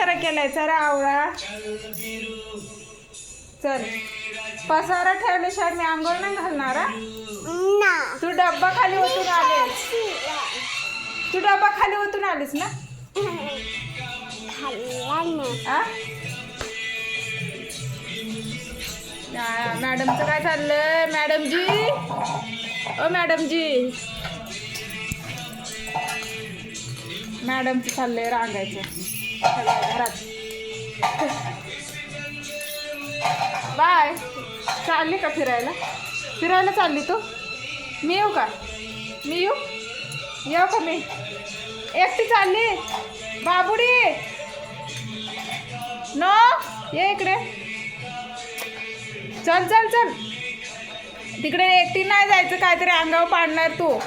पसारा केलाय. चला आवळा चल. पसारा ठेवल्याशिवाय मी आंघोळ नाही घालणार? ना. तू डब्बा खाली ओतून आलीस. तू डब्बा खाली ओतून आलीस ना मॅडमचं काय चाललंय? मॅडमजी? ओ मॅडमजी. मॅडमचं चाललंय रांगायचं. घरात बाय. चालली का फिरायला? फिरायला चालली तू? मी येऊ का? मी येऊ? येऊ का मी? एकटी चालली. बाबुडी. न ये इकडे. चल चल चल. तिकडे एकटी नाही जायचं काहीतरी अंगावर पाडणार तू.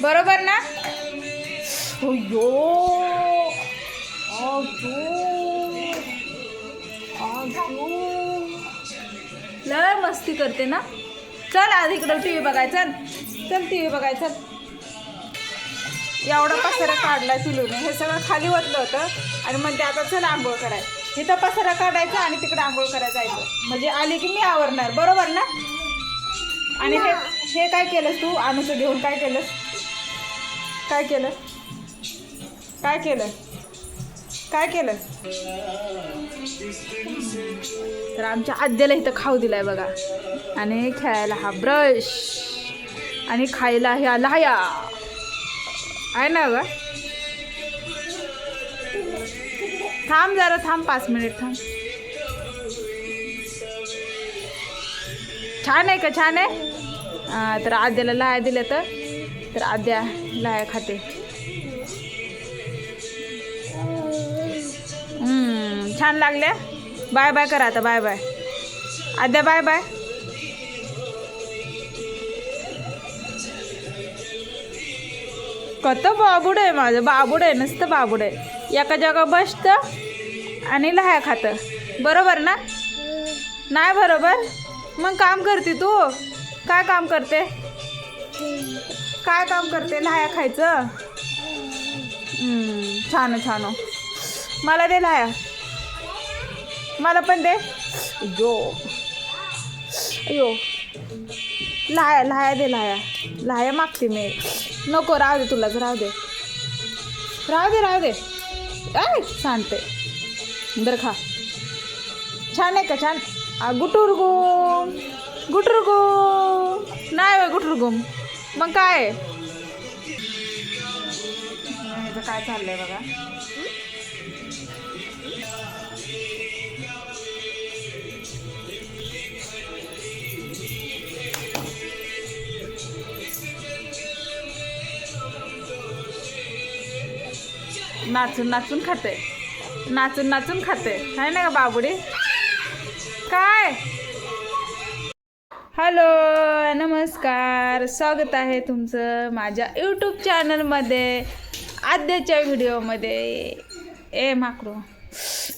बरोबर ना? अयो लय मस्ती करते ना. चल आज इकडं टी व्ही बघाय चल. चल टी व्ही बघाय चल. एवढा पसारा काढला चुलून हे सगळं खाली ओतलं होतं आणि म्हणते आता चल आंघोळ कराय. इथं पसारा काढायचा आणि तिकडं आंघोळ करायला जायचं. म्हणजे आली की मी आवरणार. बरोबर ना? आणि हे हे काय केलंस तू? अनुचं घेऊन काय केलंस? काय केलं? काय केलं? काय केलं? तर आमच्या आद्याला इथं खाऊ दिलाय बघा. आणि खेळायला हा ब्रश. आणि खायला ह्या लाया आहे ना ग? थांब जरा थांब पाच मिनिट थांब. छान आहे का? छान आहे? तर आद्याला लाया दिल्या तर. तर आद्या लाया खाते. छान लागल्या. बाय बाय करा आता bye bye. Aadya bye bye. कत बाबूड आहे माझं बाबूड आहे नुसतं बाबूड आहे. एका जागा बसतं आणि लहा खातं. बरोबर ना? नाही बरोबर? मग काम करते तू? काय काम करते? काय काम करते लहाया खायचं? छान छान मला दे लाया मला पण दे. जो अयो लाया लाया दे लाया. लाया मागते मी. नको राहू दे तुलाच राहू दे. राहू दे राहू दे. काय सांगते बरं खा. छान आहे का छान? आ, गुटुर गुम गुटुर गुम नाही गुटुर गुम मग काय? काय चाललंय बघा. नाचून नाचून खाते. नाचून नाचून खाते. आहे ना का बाबुडी? काय? हॅलो नमस्कार. स्वागत आहे तुमचं माझ्या यूट्यूब चॅनलमध्ये आद्याच्या व्हिडिओमध्ये ए माकडू.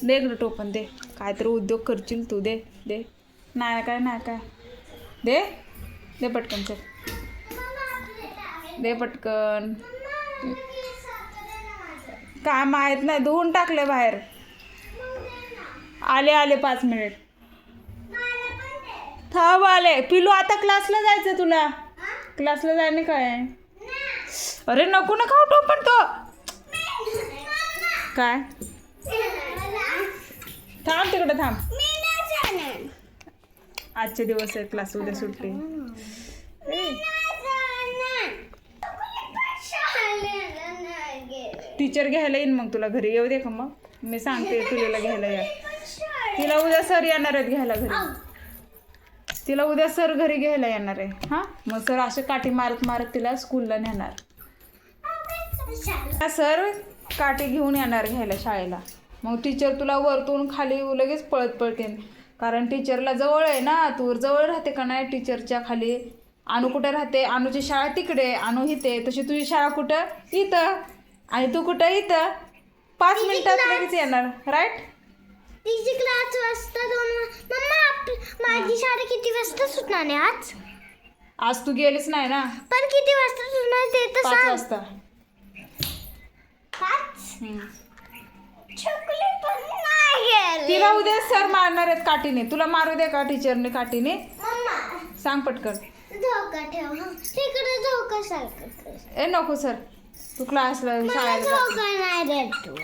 दे इकडं टोपण दे. काहीतरी उद्योग करशील तू दे दे. नाही काय नाही काय? दे दे पटकन चल. दे पटकन. काय माहीत नाही धुवून टाकले बाहेर. आले आले पाच मिनिट. थांब आले. पिलू आता क्लासला जायचं तुला. क्लासला जायने काय? अरे नको ना खाऊ तो पण तो. काय? थांब तिकडे थांब. आजचे दिवस आहे क्लास उद्या सुट्टी. टीचर घ्यायला येईन मग तुला घरी. येऊ दे का मग? मी सांगते तुला घ्यायला या. तिला उद्या सर येणार आहेत घ्यायला घरी. तिला उद्या सर घरी घ्यायला येणार आहे. हां? मग सर असे काठी मारत मारत तिला स्कूलला नेणार. सर काठी घेऊन येणार घ्यायला शाळेला. मग टीचर तुला वरतून खाली लगेच पळत पळतेन. कारण टीचरला जवळ आहे ना. तू जवळ राहते का नाही टीचरच्या खाली? अनु कुठं राहते? अनुची शाळा तिकडे. अनु इथे. तशी तुझी शाळा कुठं? इथं. आणि तू कुठं इथं? पाच मिनिटात लगेच येणार राईट तिची क्लास वाजता दोन मम्मा माझी शाळा किती वाजता सुटणार आहे आज? आज तू गेलीच नाही ना? पण किती वाजता सुटणार ते तर पाच सांग. वाजता. पाच? हम्म. चॉकलेट पण उद्या सर मारणार आहेत काठीने. तुला मारू दे का टीचरने काठीने? मम्मा. सांग पटकन. धोका ठेव हं. तिकडे धोका सारखं कर. ए नको सर. तू क्लासला शाळेला जात. नाही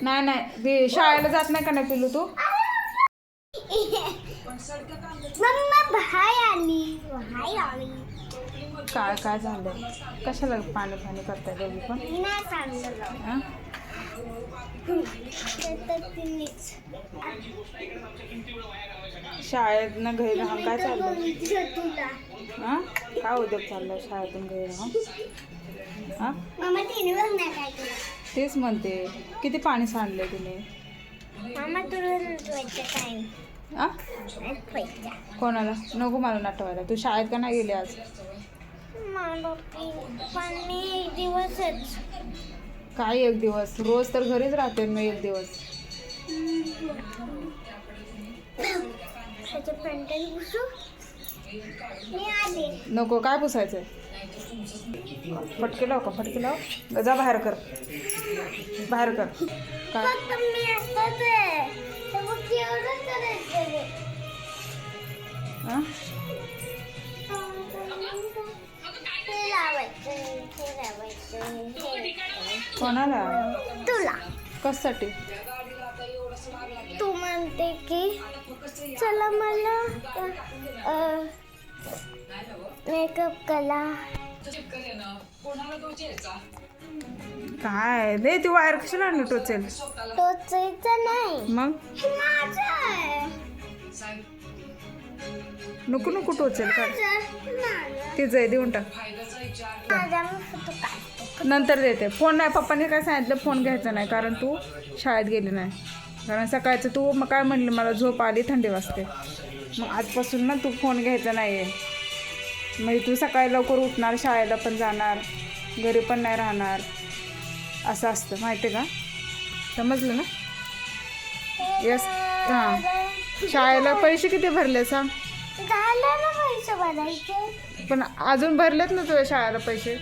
नाही नाही. ते शाळेला जात नाही का नाही पिलू तू? काय काय झालं? कशाला पाणी पाणी करताय दोघी पण? हा? शाळेत ना घरी राहून काय तुला. हा? काय उद्योग चाललाय शाळेतून घरी राहून? हा? तेच म्हणते. किती पाणी सांडले तिने? हा नटवायचा कोणाला? नको मला नाटवायला तू शाळेत का नाही गेली आज? दिवसच. काय एक दिवस? रोज तर घरीच राहते मी एक दिवस. नको काय पुसायचंय? फटके लाव का? फटके लाव. जा बाहेर कर. बाहेर कर. काय. कोणाला? तुला. कशासाठी? तू म्हणते की चला मला मेकअप कला. काय? दे ती वायर कशाला आणली टोचेल? टोचायचं नाही. मग? माझं आहे. नको नको टोचेल काय? माझं माझं तिचं आहे देऊन टाक. माझा मी फोटो काढते. नंतर देते. फोन नाही पप्पाने काय सांगितलं? फोन घ्यायचा नाही कारण तू शाळेत गेली नाही. कारण सकाळचं तू मग काय म्हणली? मला झोप आली थंडी वाजते. मग आजपासून ना तू फोन घ्यायचा नाही आहे म्हणजे तू सकाळी लवकर उठणार शाळेला पण जाणार घरी पण नाही राहणार. असं असतं माहिती का? समजलं ना? यस हां. शाळेला पैसे किती भरले सांग पण अजून भरलेत ना तुझ्या शाळेला पैसे?